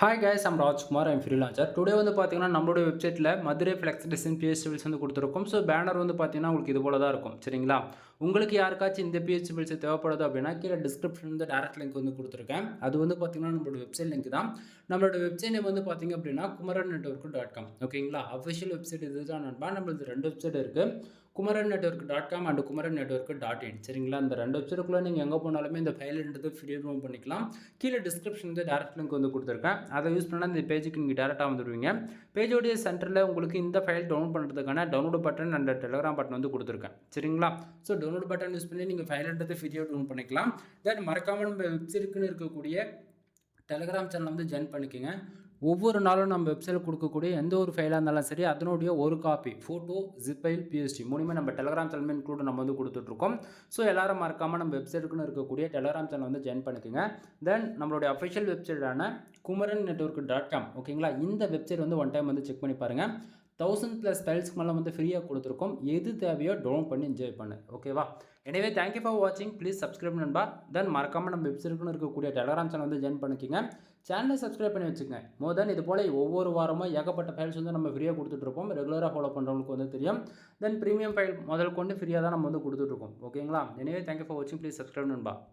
Hi guys I'm Rajkumar I'm freelancer today வந்து பார்த்தீங்கன்னா நம்மளோட வெப்சைட்டில் மதுரை ஃப்ளெக்ஸ் டிசைன் பிஹெச்பில்ஸ் வந்து கொடுத்துருக்கோம். ஸோ பேனர் வந்து பார்த்தீங்கன்னா உங்களுக்கு இது போல தான் இருக்கும். சரிங்களா? உங்களுக்கு யாருக்காச்சும் இந்த பிஹெச்பில்ஸ் தேவைப்படுது அப்படின்னா கீழே டிஸ்கிரிப்ஷன் வந்து டேரக்ட் லிங்க் வந்து கொடுத்துருக்கேன். அது வந்து பார்த்தீங்கன்னா நம்மளோட வெப்சைட் லிங்க் தான். நம்மளோட வெப்சைட் வந்து பார்த்தீங்க அப்படின்னா குமரன் நெட்ஒர்க் டாட் காம் ஓகேங்களா அஃபிஷியல் வெப்சைட் இது தான் நண்பா. நம்மளுக்கு ரெண்டு வெப்சைட் இருக்குது Kumaran network dot com and Kumaran network dot in சரிங்களா? இந்த ரெண்டு வெப்சைட்டுக்குள்ளே நீங்கள் எங்கே போனாலுமே இந்த ஃபைல்ன்றது ஃப்ரீ ரூம் பண்ணிக்கலாம். கீழே டிஸ்கிரிப்ஷன் வந்து டேரக்ட் லிங்க் வந்து கொடுத்துருக்கேன். அதை யூஸ் பண்ணால் இந்த பேஜுக்கு நீங்கள் டேரெக்டாக வந்துடுவீங்க. பேஜோடைய சென்டரில் உங்களுக்கு இந்த ஃபைல் டவுன்லோட் பண்ணுறதுக்கான download button and Telegram button வந்து கொடுத்துருக்கேன். சரிங்களா? ஸோ டவுன்லோட் பட்டன் யூஸ் பண்ணி நீங்கள் ஃபைல்ன்றது ஃப்ரீயாக டவுன் பண்ணிக்கலாம். தென் மறக்காமல் நம்ம வெப்சைட்டுக்குன்னு இருக்கக்கூடிய டெலிகிராம் சேனல் வந்து ஜாயின் பண்ணிக்கோங்க. ஒவ்வொரு நாளும் நம்ம வெப்சைட்டில் கொடுக்கக்கூடிய எந்த ஒரு ஃபைலாக இருந்தாலும் சரி அதனுடைய ஒரு காப்பி ஃபோட்டோ ஜிப்பைல் பிஎஸ்டி மூலிமா நம்ம டெலகிராம் சேனல் இன்க்ளூட் நம்ம வந்து கொடுத்துட்ருக்கோம் ஸோ எல்லாரும் மறக்காமல் நம்ம வெப்சைட்டுக்குன்னு இருக்கக்கூடிய டெலகிராம் சேனல் வந்து ஜாயின் பண்ணிக்கோங்க. தென் நம்மளுடைய அஃபிஷியல் வெப்சைட்டான குமரன் நெட்ஒர்க் டாட் காம் ஓகேங்களா இந்த வெப்சைட் வந்து ஒன் டைம் வந்து செக் பண்ணி பாருங்கள் தௌசண்ட் ப்ளஸ் ஸ்டைல்ஸ்க்கு மேலே வந்து ஃப்ரீயாக கொடுத்துருக்கோம். எது தேவையோ டவுன் பண்ணி என்ஜாய் பண்ணு. ஓகேவா எனவே தேங்க்யூ ஃபார் வாட்சிங் ப்ளீஸ் சப்ஸ்கிரைப் நண்பா. தென் மறக்காமல் நம்ம வெப்சைட்டுக்குன்னு இருக்கக்கூடிய டெலகிராம் சேனல் வந்து ஜாயின் பண்ணிக்கோங்க. சேனலை சப்ஸ்கிரைப் பண்ணி வச்சுக்கோங்க. மோர் தென் இது போல் ஒவ்வொரு வாரமும் ஏகப்பட்ட ஃபைல்ஸ் வந்து நம்ம ஃப்ரீயாக கொடுத்துட்ருப்போம் ரெகுலராக ஃபாலோ பண்ணுறவங்களுக்கு வந்து தெரியும். தென் ப்ரீமியம் ஃபைல் முதல் கொண்டு ஃப்ரீயாக தான் நம்ம வந்து கொடுத்துட்ருக்கோம் ஓகேங்களா எனவே தேங்க்யூ ஃபார் வாட்சிங் ப்ளீஸ் சப்ஸ்கிரைப் நண்பா.